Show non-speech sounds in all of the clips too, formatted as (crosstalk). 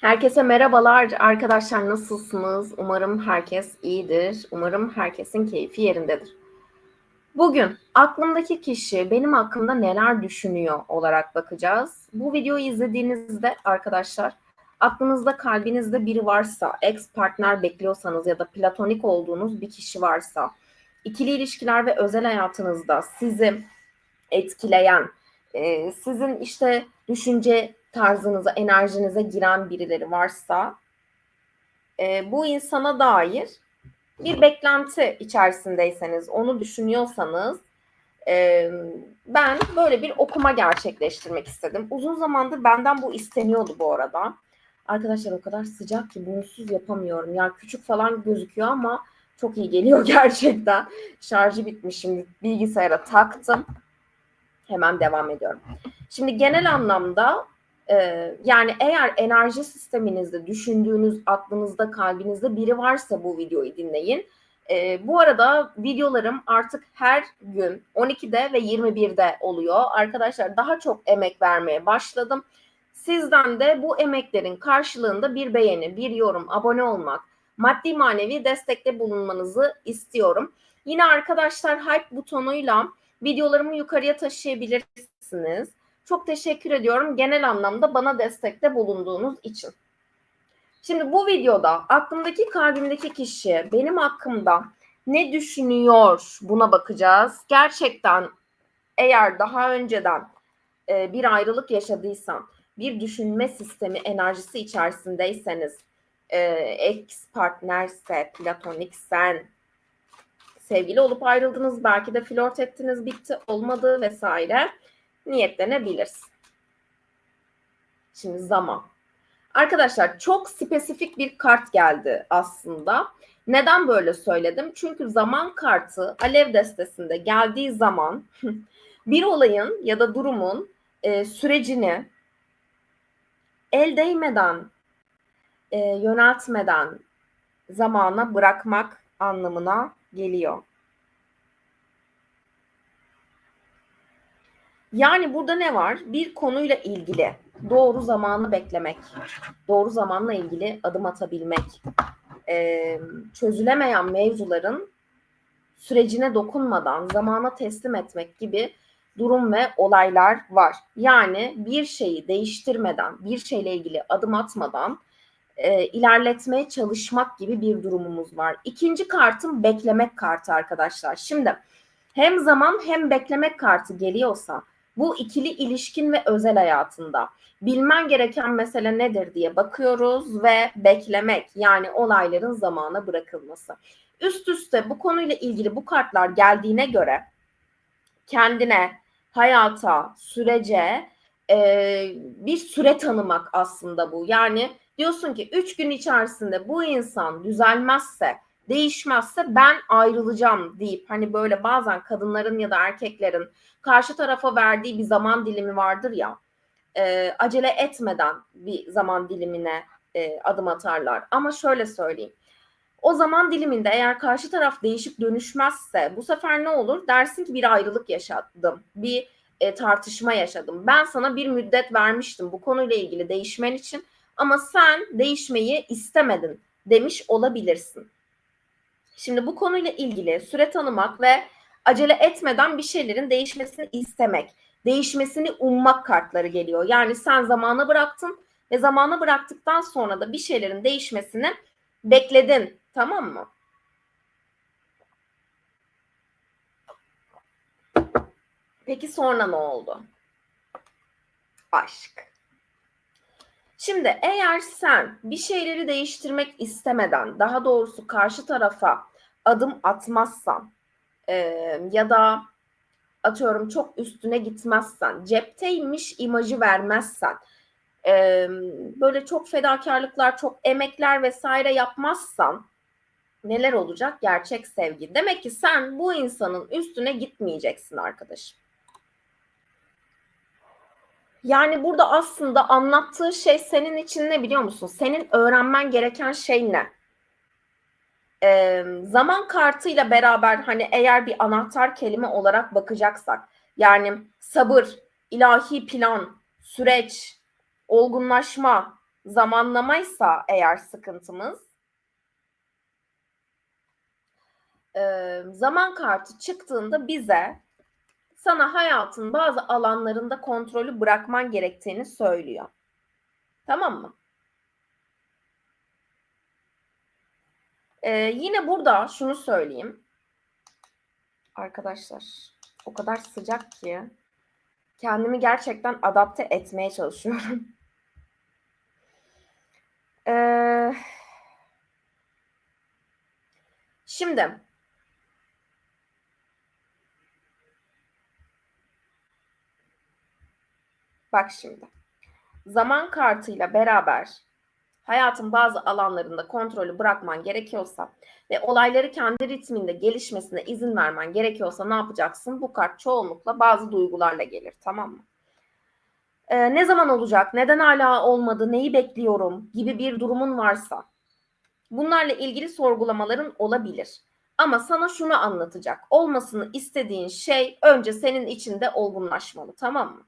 Herkese merhabalar arkadaşlar nasılsınız? Umarım herkes iyidir. Umarım herkesin keyfi yerindedir. Bugün aklımdaki kişi benim hakkımda neler düşünüyor olarak bakacağız. Bu videoyu izlediğinizde arkadaşlar aklınızda kalbinizde biri varsa, ex partner bekliyorsanız ya da platonik olduğunuz bir kişi varsa, ikili ilişkiler ve özel hayatınızda sizi etkileyen, sizin işte düşünce tarzınıza, enerjinize giren birileri varsa e, bu insana dair bir beklenti içerisindeyseniz, onu düşünüyorsanız e, ben böyle bir okuma gerçekleştirmek istedim. Uzun zamandır benden bu isteniyordu bu arada. Arkadaşlar o kadar sıcak ki bunsuz yapamıyorum. Yani küçük falan gözüküyor ama çok iyi geliyor (laughs) gerçekten. Şarjı bitmiş şimdi bilgisayara taktım. Hemen devam ediyorum. Şimdi genel anlamda yani eğer enerji sisteminizde düşündüğünüz, aklınızda, kalbinizde biri varsa bu videoyu dinleyin. E, bu arada videolarım artık her gün 12'de ve 21'de oluyor. Arkadaşlar daha çok emek vermeye başladım. Sizden de bu emeklerin karşılığında bir beğeni, bir yorum, abone olmak, maddi manevi destekte bulunmanızı istiyorum. Yine arkadaşlar hype butonuyla videolarımı yukarıya taşıyabilirsiniz. Çok teşekkür ediyorum genel anlamda bana destekte bulunduğunuz için. Şimdi bu videoda aklımdaki kalbimdeki kişi benim hakkımda ne düşünüyor buna bakacağız. Gerçekten eğer daha önceden e, bir ayrılık yaşadıysan, bir düşünme sistemi enerjisi içerisindeyseniz, e, ex partnerse, platoniksen, sevgili olup ayrıldınız, belki de flört ettiniz, bitti, olmadı vesaire niyetlenebilirsin. Şimdi zaman. Arkadaşlar çok spesifik bir kart geldi aslında. Neden böyle söyledim? Çünkü zaman kartı alev destesinde geldiği zaman (laughs) bir olayın ya da durumun e, sürecini el değmeden, e, yöneltmeden zamana bırakmak anlamına geliyor. Yani burada ne var? Bir konuyla ilgili doğru zamanı beklemek, doğru zamanla ilgili adım atabilmek, çözülemeyen mevzuların sürecine dokunmadan zamana teslim etmek gibi durum ve olaylar var. Yani bir şeyi değiştirmeden, bir şeyle ilgili adım atmadan e, ilerletmeye çalışmak gibi bir durumumuz var. İkinci kartım beklemek kartı arkadaşlar. Şimdi hem zaman hem beklemek kartı geliyorsa bu ikili ilişkin ve özel hayatında bilmen gereken mesele nedir diye bakıyoruz ve beklemek yani olayların zamana bırakılması. Üst üste bu konuyla ilgili bu kartlar geldiğine göre kendine, hayata, sürece e, bir süre tanımak aslında bu. Yani diyorsun ki üç gün içerisinde bu insan düzelmezse, değişmezse ben ayrılacağım deyip hani böyle bazen kadınların ya da erkeklerin karşı tarafa verdiği bir zaman dilimi vardır ya e, acele etmeden bir zaman dilimine e, adım atarlar. Ama şöyle söyleyeyim. O zaman diliminde eğer karşı taraf değişip dönüşmezse bu sefer ne olur? Dersin ki bir ayrılık yaşadım. Bir e, tartışma yaşadım. Ben sana bir müddet vermiştim bu konuyla ilgili değişmen için ama sen değişmeyi istemedin demiş olabilirsin. Şimdi bu konuyla ilgili süre tanımak ve acele etmeden bir şeylerin değişmesini istemek, değişmesini ummak kartları geliyor. Yani sen zamana bıraktın ve zamana bıraktıktan sonra da bir şeylerin değişmesini bekledin. Tamam mı? Peki sonra ne oldu? Aşk. Şimdi eğer sen bir şeyleri değiştirmek istemeden, daha doğrusu karşı tarafa adım atmazsan, e, ya da atıyorum çok üstüne gitmezsen, cepteymiş imajı vermezsen, e, böyle çok fedakarlıklar, çok emekler vesaire yapmazsan neler olacak? Gerçek sevgi. Demek ki sen bu insanın üstüne gitmeyeceksin arkadaşım. Yani burada aslında anlattığı şey senin için ne biliyor musun? Senin öğrenmen gereken şey ne? e, zaman kartıyla beraber hani eğer bir anahtar kelime olarak bakacaksak yani sabır, ilahi plan, süreç, olgunlaşma zamanlamaysa eğer sıkıntımız e, zaman kartı çıktığında bize sana hayatın bazı alanlarında kontrolü bırakman gerektiğini söylüyor. Tamam mı? Ee, yine burada şunu söyleyeyim. Arkadaşlar o kadar sıcak ki kendimi gerçekten adapte etmeye çalışıyorum. (laughs) Ee, şimdi bak şimdi zaman kartıyla beraber hayatın bazı alanlarında kontrolü bırakman gerekiyorsa ve olayları kendi ritminde gelişmesine izin vermen gerekiyorsa ne yapacaksın? Bu kart çoğunlukla bazı duygularla gelir tamam mı? Ee, ne zaman olacak, neden hala olmadı, neyi bekliyorum gibi bir durumun varsa bunlarla ilgili sorgulamaların olabilir. Ama sana şunu anlatacak. Olmasını istediğin şey önce senin içinde olgunlaşmalı tamam mı?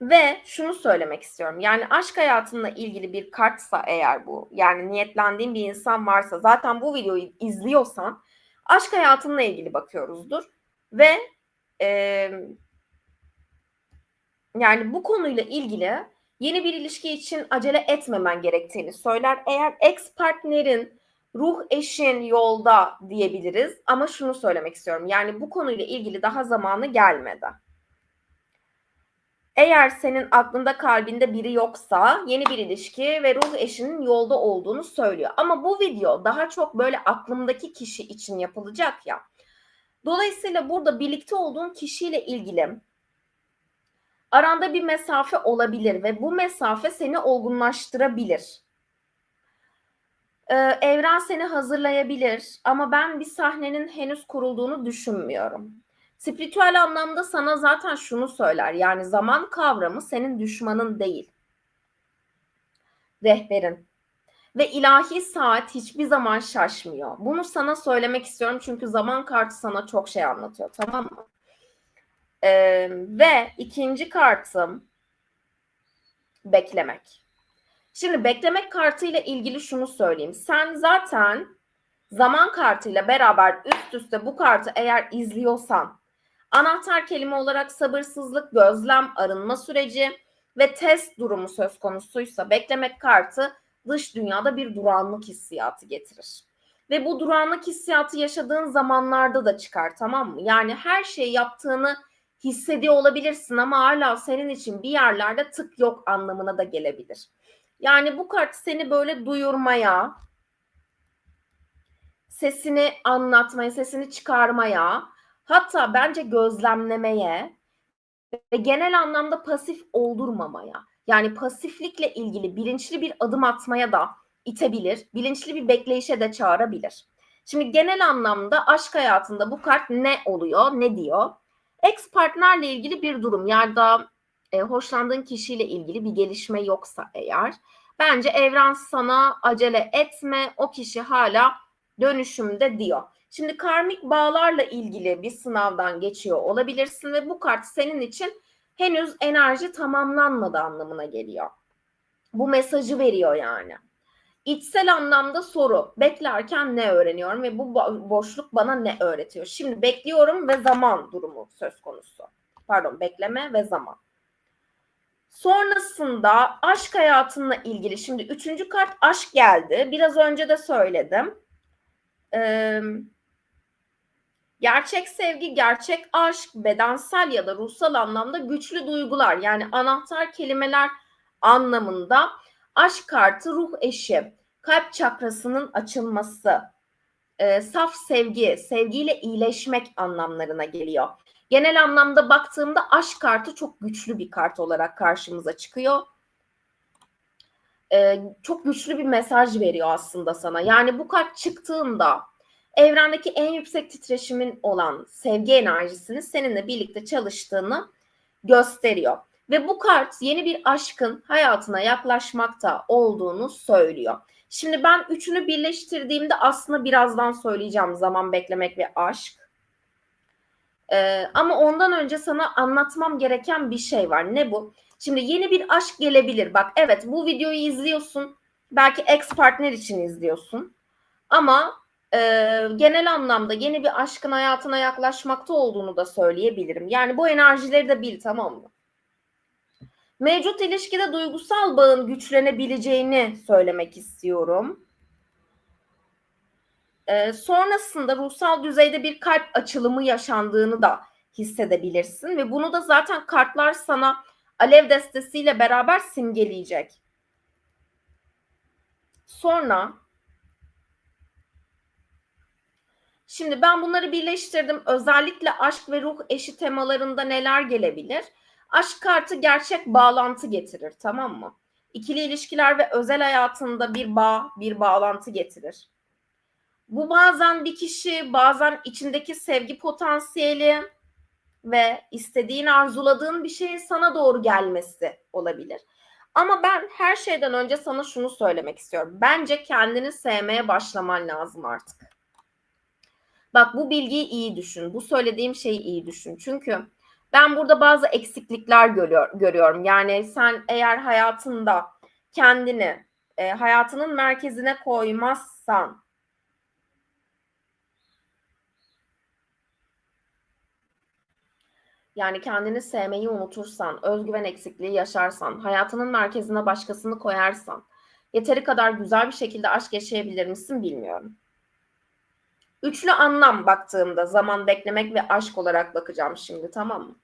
Ve şunu söylemek istiyorum. Yani aşk hayatınla ilgili bir kartsa eğer bu, yani niyetlendiğin bir insan varsa zaten bu videoyu izliyorsan aşk hayatınla ilgili bakıyoruzdur. Ve e, yani bu konuyla ilgili yeni bir ilişki için acele etmemen gerektiğini söyler. Eğer ex partnerin ruh eşin yolda diyebiliriz ama şunu söylemek istiyorum. Yani bu konuyla ilgili daha zamanı gelmedi. Eğer senin aklında kalbinde biri yoksa yeni bir ilişki ve ruh eşinin yolda olduğunu söylüyor. Ama bu video daha çok böyle aklımdaki kişi için yapılacak ya. Dolayısıyla burada birlikte olduğun kişiyle ilgili aranda bir mesafe olabilir ve bu mesafe seni olgunlaştırabilir. Ee, evren seni hazırlayabilir ama ben bir sahnenin henüz kurulduğunu düşünmüyorum. Spiritüel anlamda sana zaten şunu söyler. Yani zaman kavramı senin düşmanın değil. Rehberin. Ve ilahi saat hiçbir zaman şaşmıyor. Bunu sana söylemek istiyorum çünkü zaman kartı sana çok şey anlatıyor. Tamam mı? Ee, ve ikinci kartım beklemek. Şimdi beklemek kartıyla ilgili şunu söyleyeyim. Sen zaten zaman kartıyla beraber üst üste bu kartı eğer izliyorsan Anahtar kelime olarak sabırsızlık, gözlem, arınma süreci ve test durumu söz konusuysa beklemek kartı dış dünyada bir duranlık hissiyatı getirir. Ve bu duranlık hissiyatı yaşadığın zamanlarda da çıkar tamam mı? Yani her şey yaptığını hissediyor olabilirsin ama hala senin için bir yerlerde tık yok anlamına da gelebilir. Yani bu kart seni böyle duyurmaya, sesini anlatmaya, sesini çıkarmaya, Hatta bence gözlemlemeye ve genel anlamda pasif oldurmamaya yani pasiflikle ilgili bilinçli bir adım atmaya da itebilir, bilinçli bir bekleyişe de çağırabilir. Şimdi genel anlamda aşk hayatında bu kart ne oluyor, ne diyor? Ex partnerle ilgili bir durum yani da e, hoşlandığın kişiyle ilgili bir gelişme yoksa eğer bence evren sana acele etme o kişi hala dönüşümde diyor. Şimdi karmik bağlarla ilgili bir sınavdan geçiyor olabilirsin ve bu kart senin için henüz enerji tamamlanmadı anlamına geliyor. Bu mesajı veriyor yani. İçsel anlamda soru. Beklerken ne öğreniyorum ve bu boşluk bana ne öğretiyor? Şimdi bekliyorum ve zaman durumu söz konusu. Pardon, bekleme ve zaman. Sonrasında aşk hayatınla ilgili şimdi üçüncü kart aşk geldi. Biraz önce de söyledim. Ee, Gerçek sevgi, gerçek aşk, bedensel ya da ruhsal anlamda güçlü duygular yani anahtar kelimeler anlamında aşk kartı ruh eşi, kalp çakrasının açılması, e, saf sevgi, sevgiyle iyileşmek anlamlarına geliyor. Genel anlamda baktığımda aşk kartı çok güçlü bir kart olarak karşımıza çıkıyor. E, çok güçlü bir mesaj veriyor aslında sana. Yani bu kart çıktığında evrendeki en yüksek titreşimin olan sevgi enerjisini seninle birlikte çalıştığını gösteriyor. Ve bu kart yeni bir aşkın hayatına yaklaşmakta olduğunu söylüyor. Şimdi ben üçünü birleştirdiğimde aslında birazdan söyleyeceğim zaman beklemek ve aşk. Ee, ama ondan önce sana anlatmam gereken bir şey var. Ne bu? Şimdi yeni bir aşk gelebilir. Bak evet bu videoyu izliyorsun. Belki ex partner için izliyorsun. Ama e, genel anlamda yeni bir aşkın hayatına yaklaşmakta olduğunu da söyleyebilirim. Yani bu enerjileri de bil tamam mı? Mevcut ilişkide duygusal bağın güçlenebileceğini söylemek istiyorum. E, sonrasında ruhsal düzeyde bir kalp açılımı yaşandığını da hissedebilirsin ve bunu da zaten kartlar sana alev destesiyle beraber simgeleyecek. Sonra Şimdi ben bunları birleştirdim. Özellikle aşk ve ruh eşi temalarında neler gelebilir? Aşk kartı gerçek bağlantı getirir, tamam mı? İkili ilişkiler ve özel hayatında bir bağ, bir bağlantı getirir. Bu bazen bir kişi, bazen içindeki sevgi potansiyeli ve istediğin, arzuladığın bir şeyin sana doğru gelmesi olabilir. Ama ben her şeyden önce sana şunu söylemek istiyorum. Bence kendini sevmeye başlaman lazım artık. Bak bu bilgiyi iyi düşün. Bu söylediğim şeyi iyi düşün. Çünkü ben burada bazı eksiklikler görüyor, görüyorum. Yani sen eğer hayatında kendini e, hayatının merkezine koymazsan Yani kendini sevmeyi unutursan, özgüven eksikliği yaşarsan, hayatının merkezine başkasını koyarsan, yeteri kadar güzel bir şekilde aşk yaşayabilir misin bilmiyorum. Üçlü anlam baktığımda zaman beklemek ve aşk olarak bakacağım şimdi tamam mı?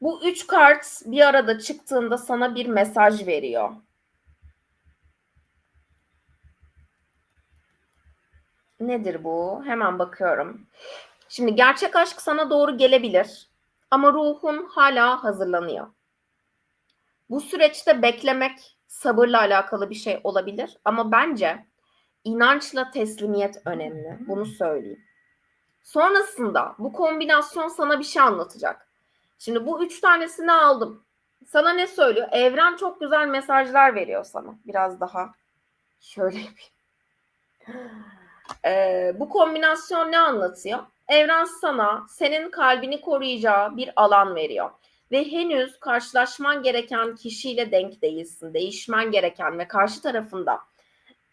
Bu üç kart bir arada çıktığında sana bir mesaj veriyor. Nedir bu? Hemen bakıyorum. Şimdi gerçek aşk sana doğru gelebilir ama ruhun hala hazırlanıyor. Bu süreçte beklemek sabırla alakalı bir şey olabilir ama bence inançla teslimiyet önemli. Bunu söyleyeyim. Sonrasında bu kombinasyon sana bir şey anlatacak. Şimdi bu üç tanesini aldım. Sana ne söylüyor? Evren çok güzel mesajlar veriyor sana. Biraz daha şöyle bir. Ee, bu kombinasyon ne anlatıyor? Evren sana senin kalbini koruyacağı bir alan veriyor. Ve henüz karşılaşman gereken kişiyle denk değilsin. Değişmen gereken ve karşı tarafında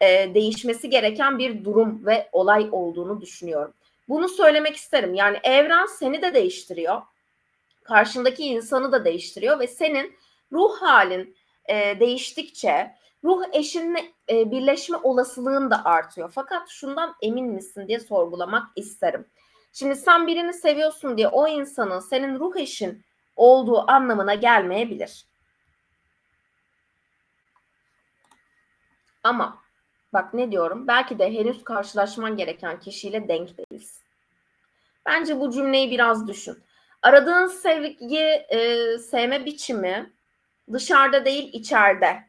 e, değişmesi gereken bir durum ve olay olduğunu düşünüyorum. Bunu söylemek isterim. Yani evren seni de değiştiriyor. Karşındaki insanı da değiştiriyor ve senin ruh halin e, değiştikçe ruh eşinle e, birleşme olasılığın da artıyor. Fakat şundan emin misin diye sorgulamak isterim. Şimdi sen birini seviyorsun diye o insanın senin ruh eşin olduğu anlamına gelmeyebilir. Ama bak ne diyorum? Belki de henüz karşılaşman gereken kişiyle denk değilsin. Bence bu cümleyi biraz düşün. Aradığın sevgi, e, sevme biçimi dışarıda değil içeride.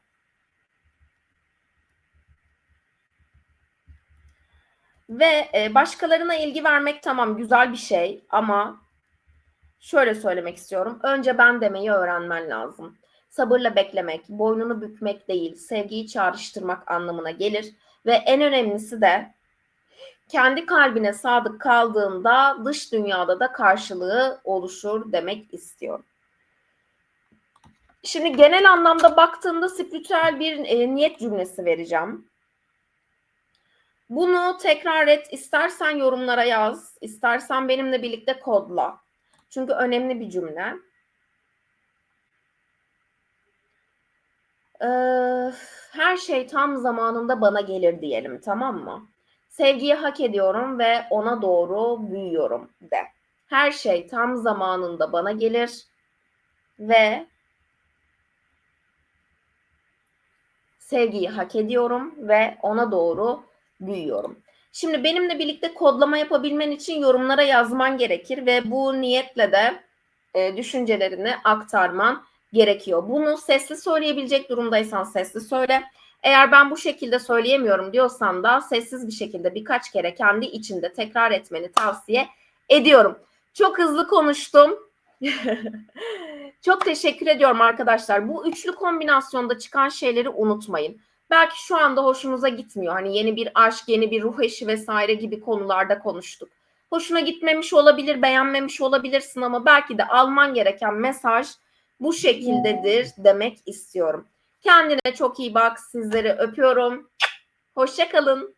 Ve e, başkalarına ilgi vermek tamam güzel bir şey ama şöyle söylemek istiyorum. Önce ben demeyi öğrenmen lazım. Sabırla beklemek, boynunu bükmek değil, sevgiyi çağrıştırmak anlamına gelir. Ve en önemlisi de kendi kalbine sadık kaldığında dış dünyada da karşılığı oluşur demek istiyorum. Şimdi genel anlamda baktığımda spiritüel bir e, niyet cümlesi vereceğim. Bunu tekrar et. İstersen yorumlara yaz. istersen benimle birlikte kodla. Çünkü önemli bir cümle. Her şey tam zamanında bana gelir diyelim tamam mı? Sevgiyi hak ediyorum ve ona doğru büyüyorum de. Her şey tam zamanında bana gelir ve sevgiyi hak ediyorum ve ona doğru büyüyorum. Şimdi benimle birlikte kodlama yapabilmen için yorumlara yazman gerekir ve bu niyetle de e, düşüncelerini aktarman gerekiyor. Bunu sesli söyleyebilecek durumdaysan sesli söyle. Eğer ben bu şekilde söyleyemiyorum diyorsan da sessiz bir şekilde birkaç kere kendi içinde tekrar etmeni tavsiye ediyorum. Çok hızlı konuştum. (laughs) Çok teşekkür ediyorum arkadaşlar. Bu üçlü kombinasyonda çıkan şeyleri unutmayın belki şu anda hoşunuza gitmiyor. Hani yeni bir aşk, yeni bir ruh eşi vesaire gibi konularda konuştuk. Hoşuna gitmemiş olabilir, beğenmemiş olabilirsin ama belki de alman gereken mesaj bu şekildedir demek istiyorum. Kendine çok iyi bak. Sizleri öpüyorum. Hoşça kalın.